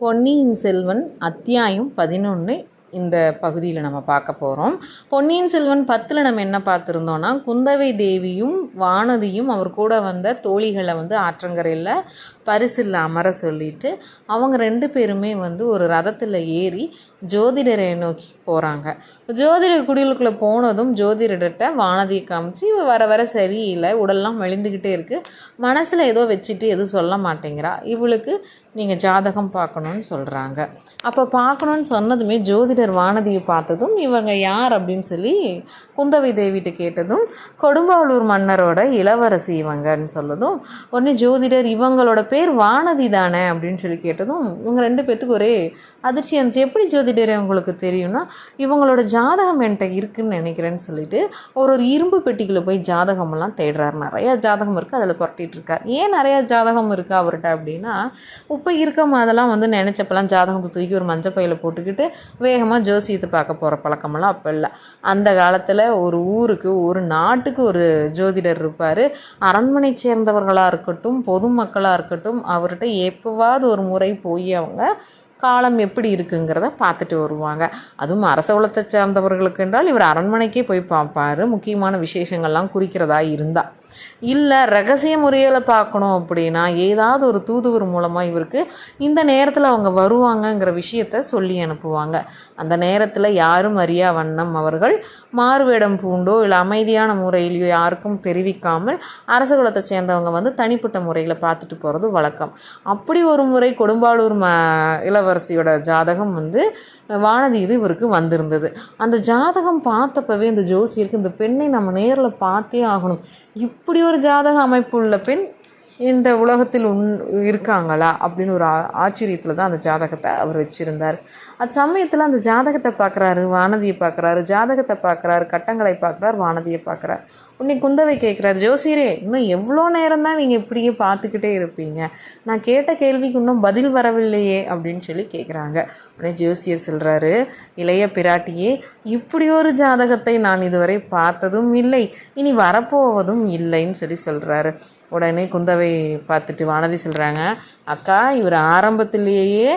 பொன்னியின் செல்வன் அத்தியாயம் பதினொன்று இந்த பகுதியில் நம்ம பார்க்க போகிறோம் பொன்னியின் செல்வன் பத்தில் நம்ம என்ன பார்த்துருந்தோன்னா குந்தவை தேவியும் வானதியும் அவர் கூட வந்த தோழிகளை வந்து ஆற்றங்கரையில் பரிசில் அமர சொல்லிட்டு அவங்க ரெண்டு பேருமே வந்து ஒரு ரதத்தில் ஏறி ஜோதிடரை நோக்கி போகிறாங்க ஜோதிடர் குடிலுக்குள்ளே போனதும் ஜோதிடர்கிட்ட வானதியை காமிச்சு வர வர சரியில்லை உடல்லாம் மெலிந்துக்கிட்டே இருக்குது மனசில் ஏதோ வச்சுட்டு எதுவும் சொல்ல மாட்டேங்கிறா. இவளுக்கு நீங்கள் ஜாதகம் பார்க்கணுன்னு சொல்கிறாங்க அப்போ பார்க்கணுன்னு சொன்னதுமே ஜோதிடர் வானதியை பார்த்ததும் இவங்க யார்? அப்படின்னு சொல்லி குந்தவை தேவிட்ட கேட்டதும் கொடும்பாவளூர் மன்னரோட இளவரசி இவங்கன்னு சொல்லதும் உடனே ஜோதிடர் இவங்களோட பேர் வானதி தானே அப்படின்னு சொல்லி கேட்டதும் இவங்க ரெண்டு பேர்த்துக்கு ஒரே அதிர்ச்சி இருந்துச்சு எப்படி ஜோதிடர் உங்களுக்கு தெரியும்னா இவங்களோட ஜாதகம் என்கிட்ட இருக்குன்னு நினைக்கிறேன்னு சொல்லிட்டு ஒரு ஒரு இரும்பு பெட்டிக்குள்ளே போய் ஜாதகமெல்லாம் தேடுறாரு. நிறையா ஜாதகம் இருக்குது அதில் புரட்டிட்டு இருக்கார். ஏன் நிறையா ஜாதகம் இருக்குது அவர்கிட்ட அப்படின்னா இப்போ இருக்க அதெல்லாம் வந்து நினச்சப்பெல்லாம் ஜாதகத்தை தூக்கி ஒரு மஞ்சள் பையில் போட்டுக்கிட்டு வேகமாக ஜோசியத்தை பார்க்க போகிற பழக்கமெல்லாம் அப்போ இல்லை. அந்த காலத்தில் ஒரு ஊருக்கு ஒரு நாட்டுக்கு ஒரு ஜோதிடர் இருப்பார். அரண்மனை சேர்ந்தவர்களாக இருக்கட்டும் பொதுமக்களாக இருக்கட்டும் அவர்கிட்ட எப்போவாவது ஒரு முறை போய் அவங்க காலம் எப்படி இருக்குங்கிறத பார்த்துட்டு வருவாங்க. அதுவும் அரச குலத்தை சார்ந்தவர்களுக்கு என்றால் இவர் அரண்மனைக்கே போய் பார்ப்பாரு. முக்கியமான விசேஷங்கள்லாம் குறிக்கிறதா இருந்தால் இல்லை ரகசிய முறையில் பார்க்கணும் அப்படின்னா ஏதாவது ஒரு தூதுவர் மூலமாக இவருக்கு இந்த நேரத்தில் அவங்க வருவாங்கங்கிற விஷயத்த சொல்லி அனுப்புவாங்க. அந்த நேரத்தில் யாரும் அறியா வண்ணம் அவர்கள் மாறுவேடம் பூண்டோ இல்லை அமைதியான முறையிலையோ யாருக்கும் தெரிவிக்காமல் அரச குலத்தை சேர்ந்தவங்க வந்து தனிப்பட்ட முறையில் பார்த்துட்டு போகிறது வழக்கம். அப்படி ஒரு முறை கொடும்பாளூர் ம இளவரசியோட ஜாதகம் வந்து வானதி இது இவருக்கு வந்திருந்தது. அந்த ஜாதகம் பார்த்தப்பவே இந்த ஜோசியருக்கு இந்த பெண்ணை நம்ம நேரில் பார்த்தே ஆகணும். இப்படி ஒரு ஜாதக அமைப்பு உள்ள பெண் இந்த உலகத்தில் உன் இருக்காங்களா? அப்படின்னு ஒரு ஆச்சரியத்தில் தான் அந்த ஜாதகத்தை அவர் வச்சுருந்தார். அது சமயத்தில் அந்த ஜாதகத்தை பார்க்குறாரு வானதியை பார்க்குறாரு ஜாதகத்தை பார்க்குறாரு கட்டங்களை பார்க்குறாரு வானதியை பார்க்குறாரு உன்னை குந்தவை கேட்குறாரு ஜோசியரே இன்னும் எவ்வளோ நேரம் தான் நீங்கள் இப்படியே பார்த்துக்கிட்டே இருப்பீங்க? நான் கேட்ட கேள்விக்கு இன்னும் பதில் வரவில்லையே அப்படின்னு சொல்லி கேட்குறாங்க. உடனே ஜோசியர் சொல்கிறாரு இளைய பிராட்டியே இப்படி ஒரு ஜாதகத்தை நான் இதுவரை பார்த்ததும் இல்லை. இனி வரப்போவதும் இல்லைன்னு சொல்லி சொல்கிறாரு உடனே குந்தவை பார்த்துட்டு வானதி சொல்கிறாங்க அக்கா இவர் ஆரம்பத்திலேயே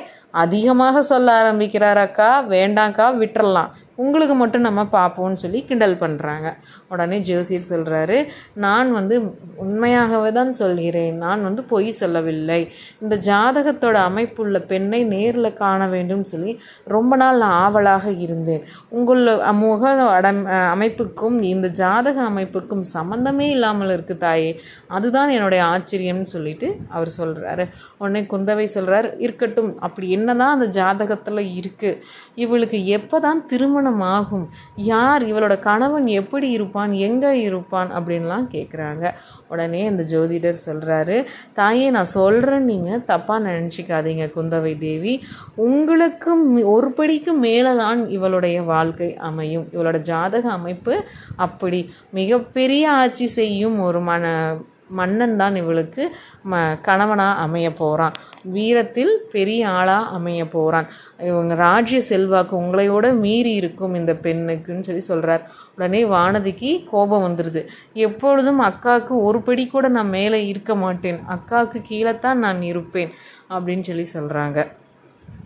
அதிகமாக சொல்ல ஆரம்பிக்கிறார் அக்கா. வேண்டாம்க்கா விட்டுறலாம். உங்களுக்கு மட்டும் நம்ம பார்ப்போம்னு சொல்லி கிண்டல் பண்ணுறாங்க உடனே ஜோசியர் சொல்கிறாரு நான் வந்து உண்மையாகவே தான் சொல்கிறேன். நான் வந்து பொய் சொல்லவில்லை. இந்த ஜாதகத்தோட அமைப்புள்ள பெண்ணை நேரில் காண வேண்டும் சொல்லி ரொம்ப நாள் நான் ஆவலாக இருந்தேன். உங்கள் முக அடம் அமைப்புக்கும் இந்த ஜாதக அமைப்புக்கும் சம்மந்தமே இல்லாமல் இருக்கு தாயே. அதுதான் என்னுடைய ஆச்சரியம்னு சொல்லிட்டு அவர் சொல்கிறாரு உடனே குந்தவை சொல்கிறார் இருக்கட்டும். அப்படி என்ன தான் அந்த ஜாதகத்தில் இருக்குது இவளுக்கு எப்போ தான் திருமணம் ஆகும் யார் இவளோட கணவன் எப்படி இருப்பான் எங்கே இருப்பான் அப்படின்லாம் கேட்குறாங்க உடனே இந்த ஜோதிடர் சொல்கிறாரு தாயே நான் சொல்கிறேன் நீங்கள் தப்பாக நினச்சிக்காதீங்க குந்தவை தேவி. உங்களுக்கும் ஒரு படிக்கு மேலே தான் இவளுடைய வாழ்க்கை அமையும். இவளோட ஜாதக அமைப்பு அப்படி மிகப்பெரிய ஆட்சி செய்யும் ஒரு மன மன்னன் தான் இவளுக்கு ம கணவனாக அமைய போகிறான் வீரத்தில் பெரிய ஆளாக அமைய போகிறான் இவங்க ராஜ்ய செல்வாக்கு உங்களையோட மீறி இருக்கும் இந்த பெண்ணுக்குன்னு சொல்லி சொல்கிறார் உடனே வானதிக்கு கோபம் வந்துடுது எப்பொழுதும் அக்காவுக்கு ஒரு படி கூட நான் மேலே இருக்க மாட்டேன். அக்காவுக்கு கீழே தான் நான் இருப்பேன் அப்படின்னு சொல்லி சொல்கிறாங்க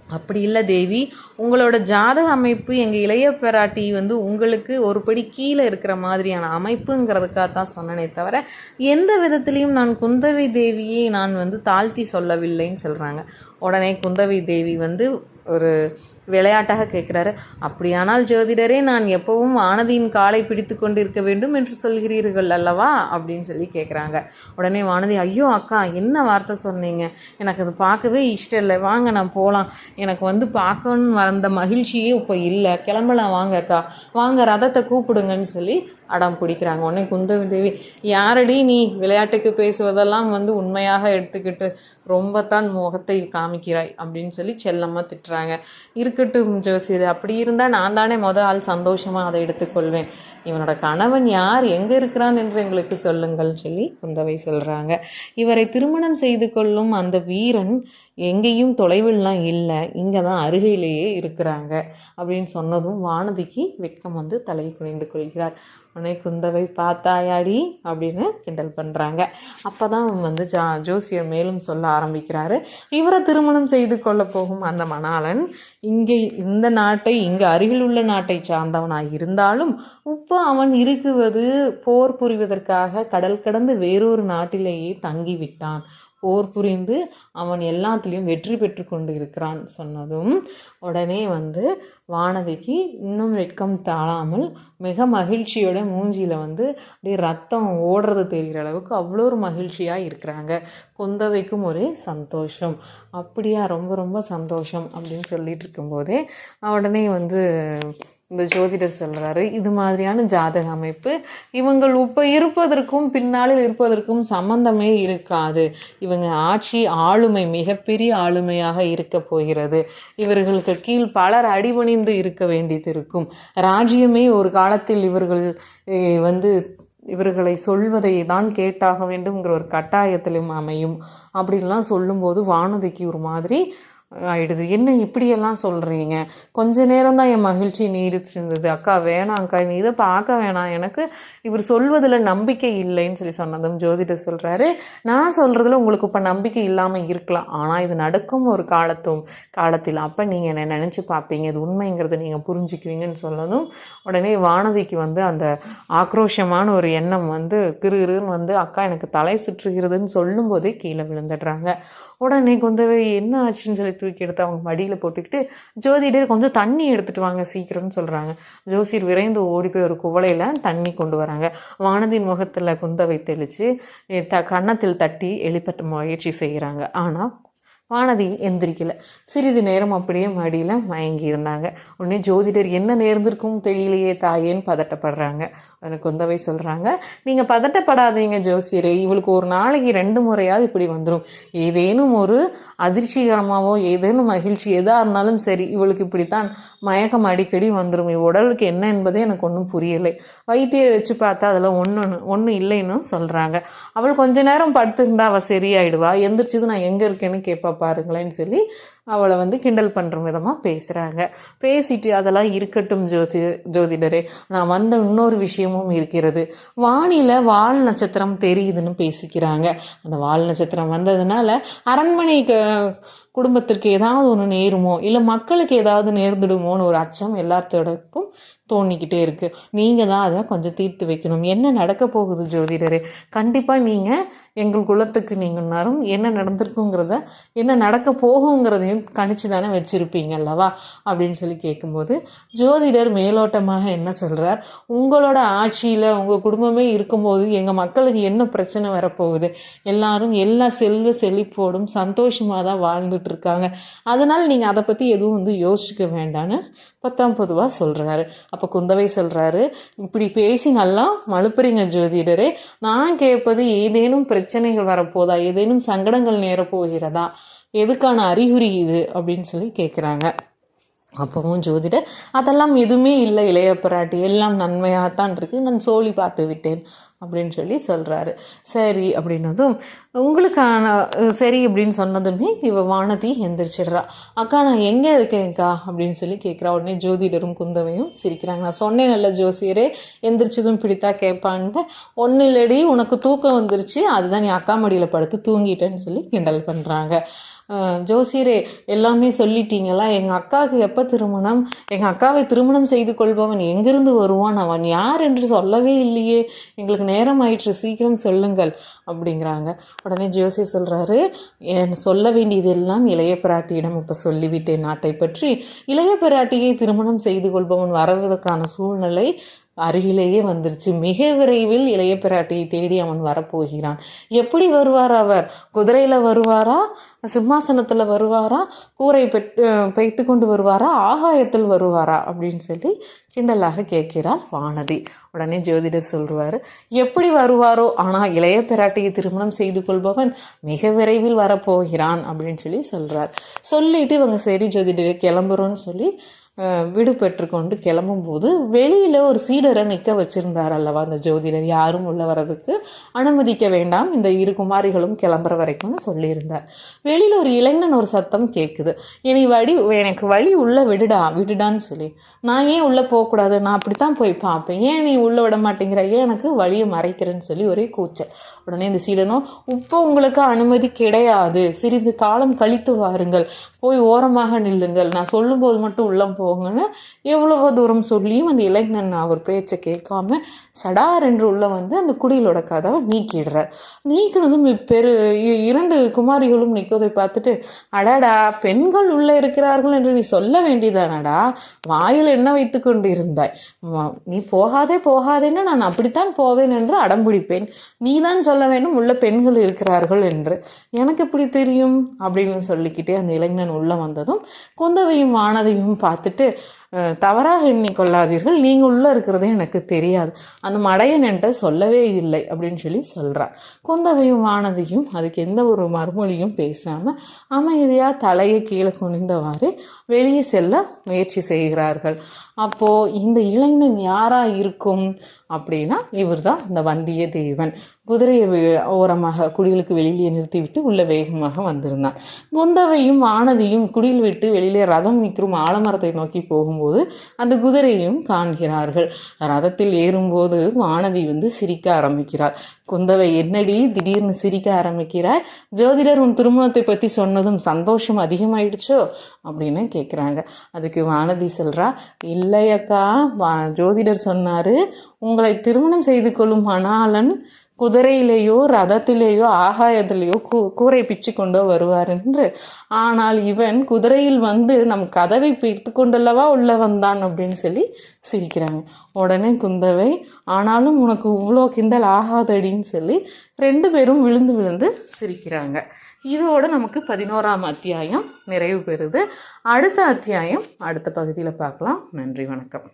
அப்படி இல்லை தேவி உங்களோட ஜாதக அமைப்பு எங்கள் இளைய பிராட்டி வந்து உங்களுக்கு ஒரு படி கீழே இருக்கிற மாதிரியான அமைப்புங்கிறதுக்காக தான் சொன்னனே தவிர எந்த விதத்துலேயும் நான் குந்தவை தேவியை நான் வந்து தாழ்த்தி சொல்லவில்லைன்னு சொல்கிறாங்க உடனே குந்தவை தேவி வந்து ஒரு விளையாட்டாக கேட்குறாரு. அப்படியானால் ஜோதிடரே நான் எப்பவும் வானதியின் காலை பிடித்து கொண்டிருக்க வேண்டும் என்று சொல்கிறீர்கள் அல்லவா? அப்படின்னு சொல்லி கேட்குறாங்க. உடனே வானதி ஐயோ அக்கா என்ன வார்த்தை சொன்னீங்க? எனக்கு அது பார்க்கவே இஷ்டம் இல்லை. வாங்க நான் போகலாம் எனக்கு வந்து பார்க்கணும் வந்த மகிழ்ச்சியே இப்போ இல்லை. கிளம்பலாம் வாங்க அக்கா. வாங்க ரதத்தை கூப்பிடுங்கன்னு சொல்லி அடம் பிடிக்கிறாங்க. உடனே குந்தவி தேவி யாரடி நீ விளையாட்டுக்கு பேசுவதெல்லாம் வந்து உண்மையாக எடுத்துக்கிட்டு ரொம்ப தான் முகத்தை காமிக்கிறாய் அப்படின்னு சொல்லி செல்லமாக திட்டுறாங்க. இருக்கட்டும் ஜோசியர் அப்படி இருந்தால் நான் தானே மொதல் ஆள் சந்தோஷமாக அதை எடுத்துக்கொள்வேன். இவனோட கணவன் யார் எங்கே இருக்கிறான் என்று எங்களுக்கு சொல்லுங்கள் சொல்லி குந்தவை சொல்கிறாங்க இவரை திருமணம் செய்து கொள்ளும் அந்த வீரன் எங்கேயும் தொலைவில்லாம் இல்லை இங்கே தான் அருகையிலேயே இருக்கிறாங்க அப்படின்னு சொன்னதும் வானதிக்கு வெட்கம் வந்து தலை குனிந்து கொள்கிறார். உடனே குந்தவை பார்த்தாயாடி அப்படின்னு கிண்டல் பண்ணுறாங்க அப்போ தான் வந்து ஜா ஜோசியர் மேலும் சொல்ல ஆரம்பிக்கிறாரு. இவரை திருமணம் செய்து கொள்ள போகும் அந்த மணாளன் இங்கே இந்த நாட்டை இங்கே அருகில் உள்ள நாட்டை சார்ந்தவனாய் இருந்தாலும் இப்போ அவன் இருக்குவது போர் புரிவதற்காக கடல் கடந்து வேறொரு நாட்டிலேயே தங்கிவிட்டான். போர் புரிந்து அவன் எல்லாத்துலேயும் வெற்றி பெற்று கொண்டு இருக்கிறான் சொன்னதும் உடனே வந்து வானதிக்கு இன்னும் வெட்கம் தாழாமல் மிக மகிழ்ச்சியோட மூஞ்சியில் வந்து அப்படியே ரத்தம் ஓடுறது தெரிகிற அளவுக்கு அவ்வளோ ஒரு மகிழ்ச்சியாக இருக்கிறாங்க. குந்தவைக்கும் ஒரே சந்தோஷம். அப்படியா ரொம்ப ரொம்ப சந்தோஷம் அப்படின்னு சொல்லிட்டு இருக்கும்போதே உடனே வந்து இந்த ஜோதிடர் சொல்கிறாரு இது மாதிரியான ஜாதக அமைப்பு. இவங்கள் இப்போ இருப்பதற்கும் பின்னாளில் இருப்பதற்கும் சம்பந்தமே இருக்காது. இவங்க ஆட்சி ஆளுமை மிகப்பெரிய ஆளுமையாக இருக்க போகிறது. இவர்களுக்கு கீழ் பலர் அடிபணிந்து இருக்க வேண்டியது இருக்கும் ராஜ்யமே ஒரு காலத்தில் இவர்கள் வந்து இவர்களை சொல்வதை தான் கேட்டாக வேண்டும்ங்கிற ஒரு கட்டாயத்திலும் அமையும். அப்படின்லாம் சொல்லும்போது வானதிக்கு ஒரு மாதிரி ஆயிடுது. என்ன இப்படியெல்லாம் சொல்கிறீங்க கொஞ்ச நேரம் தான் என் மகிழ்ச்சி நீடிச்சிருந்தது. அக்கா வேணாம்க்கா நீ இதை பார்க்க வேணாம். எனக்கு இவர் சொல்வதில் நம்பிக்கை இல்லைன்னு சொல்லி சொன்னதும் ஜோதிடர் சொல்கிறாரு நான் சொல்கிறதுல உங்களுக்கு இப்போ நம்பிக்கை இல்லாமல் இருக்கலாம். ஆனால் இது நடக்கும் ஒரு காலத்தும் காலத்தில். அப்போ நீங்கள் என்ன நினச்சி பார்ப்பீங்க? இது உண்மைங்கிறத நீங்கள் புரிஞ்சுக்குவீங்கன்னு சொல்லணும். உடனே வானதிக்கு வந்து அந்த ஆக்ரோஷமான ஒரு எண்ணம் வந்து திருன்னு வந்து அக்கா எனக்கு தலை சுற்றுகிறதுன்னு சொல்லும்போதே கீழே விழுந்துடுறாங்க. உடனே குந்தவை என்ன ஆச்சுன்னு சொல்லி தூக்கி எடுத்து அவங்க மடியில் போட்டுக்கிட்டு ஜோதிடர் கொஞ்சம் தண்ணி எடுத்துட்டு வாங்க சீக்கிரம்னு சொல்கிறாங்க ஜோசியர் விரைந்து ஓடி போய் ஒரு குவளையில் தண்ணி கொண்டு வராங்க. வானதியின் முகத்தில் குந்தவை தெளித்து த கன்னத்தில் தட்டி எழுப்பட்ட முயற்சி செய்கிறாங்க ஆனால் வானதி எந்திரிக்கல. சிறிது நேரம் அப்படியே மடியில் மயங்கி இருந்தாங்க. உடனே ஜோதிடர் என்ன நேர்ந்திருக்கும் தெரியலையே தாயேன்னு பதட்டப்படுறாங்க. எனக்கு குந்தவை சொல்கிறாங்க நீங்கள் பதட்டப்படாதீங்க ஜோசியரே இவளுக்கு ஒரு நாளைக்கு ரெண்டு முறையாவது இப்படி வந்துடும் ஏதேனும் ஒரு அதிர்ச்சிகரமாகவோ ஏதேனும் மகிழ்ச்சி எதாக இருந்தாலும் சரி இவளுக்கு இப்படித்தான் மயக்கம் அடிக்கடி வந்துடும் இவ உடலுக்கு என்ன என்பதே எனக்கு ஒன்றும் புரியலை. வைத்தியரை வச்சு பார்த்தா அதில் ஒன்று ஒன்றும் இல்லைன்னு சொல்கிறாங்க அவள் கொஞ்ச நேரம் படுத்துருந்தா அவள் சரியாயிடுவா. எந்திரிச்சது நான் எங்கே இருக்கேன்னு கேட்பா பாருங்களேன்னு சொல்லி அவளை வந்து கிண்டல் பண்ணுற விதமாக பேசுகிறாங்க பேசிட்டு அதெல்லாம் இருக்கட்டும் ஜோதி ஜோதிடரே. நான் வந்த இன்னொரு விஷயமும் இருக்கிறது. வானில வால் நட்சத்திரம் தெரியுதுன்னு பேசிக்கிறாங்க. அந்த வால் நட்சத்திரம் வந்ததுனால அரண்மனை க- குடும்பத்திற்கு ஏதாவது ஒன்று நேருமோ இல்லை மக்களுக்கு ஏதாவது நேர்ந்துடுமோன்னு ஒரு அச்சம் எல்லாத்தோடக்கும் தோணிக்கிட்டே இருக்குது நீங்கள் தான் அதை கொஞ்சம் தீர்த்து வைக்கணும். என்ன நடக்க போகுது ஜோதிடரே? கண்டிப்பாக நீங்கள் எங்கள் குலத்துக்கு நீங்கள் நரும் என்ன நடந்திருக்குங்கிறத என்ன நடக்க போகுங்கிறதையும் கணிச்சு தானே வச்சுருப்பீங்க அல்லவா? அப்படின்னு சொல்லி கேட்கும்போது ஜோதிடர் மேலோட்டமாக என்ன சொல்கிறார் உங்களோட ஆட்சியில் உங்கள் குடும்பமே இருக்கும்போது எங்கள் மக்களுக்கு என்ன பிரச்சனை வரப்போகுது? எல்லாரும் எல்லா செல்வ செழிப்போடும் சந்தோஷமாக தான் வாழ்ந்துட்டு இருக்காங்க அதனால் நீங்கள் அதை பற்றி எதுவும் வந்து யோசிக்க வேண்டான்னு பத்தாம் பொதுவாக சொல்கிறாரு அப்போ குந்தவை சொல்கிறாரு இப்படி பேசி நல்லா மழுப்புறீங்க ஜோதிடரே. நான் கேட்பது ஏதேனும் பிரச்சனை பிரச்சனைகள் வரப்போதா? ஏதேனும் சங்கடங்கள் நேரப்போகிறதா? எதுக்கான அறிகுறி இது? அப்படின்னு சொல்லி கேட்குறாங்க அப்பவும் ஜோதிடர் அதெல்லாம் எதுவுமே இல்லை இளைய பிராட்டி எல்லாம் நன்மையாகத்தான் இருக்குது நான் சோழி பார்த்து விட்டேன் அப்படின்னு சொல்லி சொல்கிறாரு சரி அப்படின்னதும் உங்களுக்கான சரி அப்படின்னு சொன்னதுமே இவ வானதி எந்திரிச்சிடுறா. அக்கா நான் எங்கே இருக்கேன்க்கா? அப்படின்னு சொல்லி கேட்குறா. உடனே ஜோதிடரும் குந்தவையும் சிரிக்கிறாங்க. நான் சொன்னேன் நல்ல ஜோசியரே எந்திரிச்சதும் பிடித்தா கேட்பான்ட்டு ஒன்றும் இல்லடி உனக்கு தூக்கம் வந்துருச்சு அதுதான் நீ அக்கா மடியில் படுத்து தூங்கிட்டேன்னு சொல்லி கிண்டல் பண்ணுறாங்க ஜோசியரே எல்லாமே சொல்லிட்டீங்களா? எங்கள் அக்காவுக்கு எப்போ திருமணம்? எங்கள் அக்காவை திருமணம் செய்து கொள்பவன் எங்கிருந்து வருவான்? அவன் யார் என்று சொல்லவே இல்லையே. எங்களுக்கு நேரம் ஆயிற்று சீக்கிரம் சொல்லுங்கள் அப்படிங்கிறாங்க. உடனே ஜோசியர் சொல்கிறாரு என் சொல்ல வேண்டியதெல்லாம் இளைய பிராட்டியிடம் இப்போ சொல்லிவிட்டேன். நாட்டை பற்றி இளைய பிராட்டியை திருமணம் செய்து கொள்பவன் வரவதற்கான சூழ்நிலை அருகிலேயே வந்துருச்சு. மிக விரைவில் இளைய பிராட்டியை தேடி அவன் வரப்போகிறான். எப்படி வருவார் அவர்? குதிரையில் வருவாரா? சிம்மாசனத்தில் வருவாரா? கூரை பெற்று பெய்த்து கொண்டு வருவாரா? ஆகாயத்தில் வருவாரா? அப்படின்னு சொல்லி கிண்டலாக கேட்கிறாள் வானதி. உடனே ஜோதிடர் சொல்வார் எப்படி வருவாரோ? ஆனால் இளைய பிராட்டியை திருமணம் செய்து கொள்பவன் மிக விரைவில் வரப்போகிறான் அப்படின்னு சொல்லி சொல்கிறார் சொல்லிட்டு இவங்க சரி ஜோதிடர் கிளம்புறோன்னு சொல்லி விடு பெற்றுக்கொண்டு கிளம்பும்போது வெளியில் ஒரு சீடரை நிற்க வச்சிருந்தார் அல்லவா அந்த ஜோதிடர்? யாரும் உள்ள வர்றதுக்கு அனுமதிக்க வேண்டாம். இந்த இரு குமாரிகளும் கிளம்புற வரைக்கும்னு சொல்லியிருந்தார். வெளியில் ஒரு இளைஞன் ஒரு சத்தம் கேட்குது இனி வழி எனக்கு வழி உள்ள விடுடா விடுடான்னு சொல்லி. நான் ஏன் உள்ளே போகக்கூடாது? நான் அப்படித்தான் போய் பார்ப்பேன். ஏன் நீ உள்ளே விட மாட்டேங்கிற? ஏன் எனக்கு வழியை மறைக்கிறேன்னு சொல்லி ஒரே கூச்சல். உடனே இந்த சீடனும் இப்போ உங்களுக்கு அனுமதி கிடையாது. சிறிது காலம் கழித்து வாருங்கள். போய் ஓரமாக நில்லுங்கள். நான் சொல்லும்போது மட்டும் உள்ளம் போங்கன்னு எவ்வளவோ தூரம் சொல்லியும் அந்த இளைஞன் அவர் பேச்சை கேட்காம சடார் என்று உள்ள வந்து அந்த குடிலோட கதவை நீக்கிடுறார். நீக்கினதும் பெரு இ- இரண்டு குமாரிகளும் நிற்கதை பார்த்துட்டு அடாடா பெண்கள் உள்ளே இருக்கிறார்கள் என்று நீ சொல்ல வேண்டியதானடா வாயில் என்ன வைத்து கொண்டு இருந்தாய் வா- நீ போகாதே போகாதேன்னு நான் அப்படித்தான் போவேன் என்று அடம்பிடிப்பேன். நீ தான் சொல்ல வேண்டும் உள்ள பெண்கள் இருக்கிறார்கள் என்று. எனக்கு எப்படி தெரியும்? அப்படின்னு சொல்லிக்கிட்டே அந்த இளைஞன் உள்ள வந்ததும் குந்தவையும் வானதையும் பார்த்துட்டு தவறாக எண்ணிக்கொள்ளாதீர்கள். நீங்கள் உள்ளே இருக்கிறதே எனக்கு தெரியாது. அந்த மடையன் என்கிட்ட சொல்லவே இல்லை அப்படின்னு சொல்லி சொல்கிறார் குந்தவையும் வானதியும் அதுக்கு எந்த ஒரு மறுமொழியும் பேசாமல் அமைதியாக தலையை கீழே குனிந்தவாறு வெளியே செல்ல முயற்சி செய்கிறார்கள். அப்போது இந்த இளைஞன் யாராக இருக்கும் அப்படின்னா இவர் தான் இந்த வந்தியத்தேவன் குதிரையை ஓரமாக குடிலுக்கு வெளியிலே நிறுத்திவிட்டு உள்ள வேகமாக வந்திருந்தான். குந்தவையும் வானதியும் குடில் விட்டு வெளியிலே ரதம் நிற்கும் ஆலமரத்தை நோக்கி போகும் போகும்போது அந்த குதிரையும் காண்கிறார்கள். ரதத்தில் ஏறும்போது வானதி வந்து சிரிக்க ஆரம்பிக்கிறாள். குந்தவை என்னடி திடீர்னு சிரிக்க ஆரம்பிக்கிறார் ஜோதிடர் உன் திருமணத்தை பற்றி சொன்னதும் சந்தோஷம் அதிகமாயிடுச்சோ? அப்படின்னு கேட்குறாங்க அதுக்கு வானதி சொல்கிறா இல்லையக்கா வா ஜோதிடர் சொன்னார் உங்களை திருமணம் செய்து கொள்ளும் மணாளன் குதிரையிலேயோ ரதத்திலேயோ ஆகாயத்திலேயோ கூ கூரை பிச்சு கொண்டோ வருவார் என்று. ஆனால் இவன் குதிரையில் வந்து நம் கதவை பிரித்து கொண்டல்லவா உள்ள வந்தான் அப்படின்னு சொல்லி சிரிக்கிறாங்க. உடனே குந்தவை ஆனாலும் உனக்கு இவ்வளோ கிண்டல் ஆகாதடின்னு சொல்லி ரெண்டு பேரும் விழுந்து விழுந்து சிரிக்கிறாங்க. இதோட நமக்கு பதினோராம் அத்தியாயம் நிறைவு பெறுது. அடுத்த அத்தியாயம் அடுத்த பகுதியில் பார்க்கலாம். நன்றி வணக்கம்.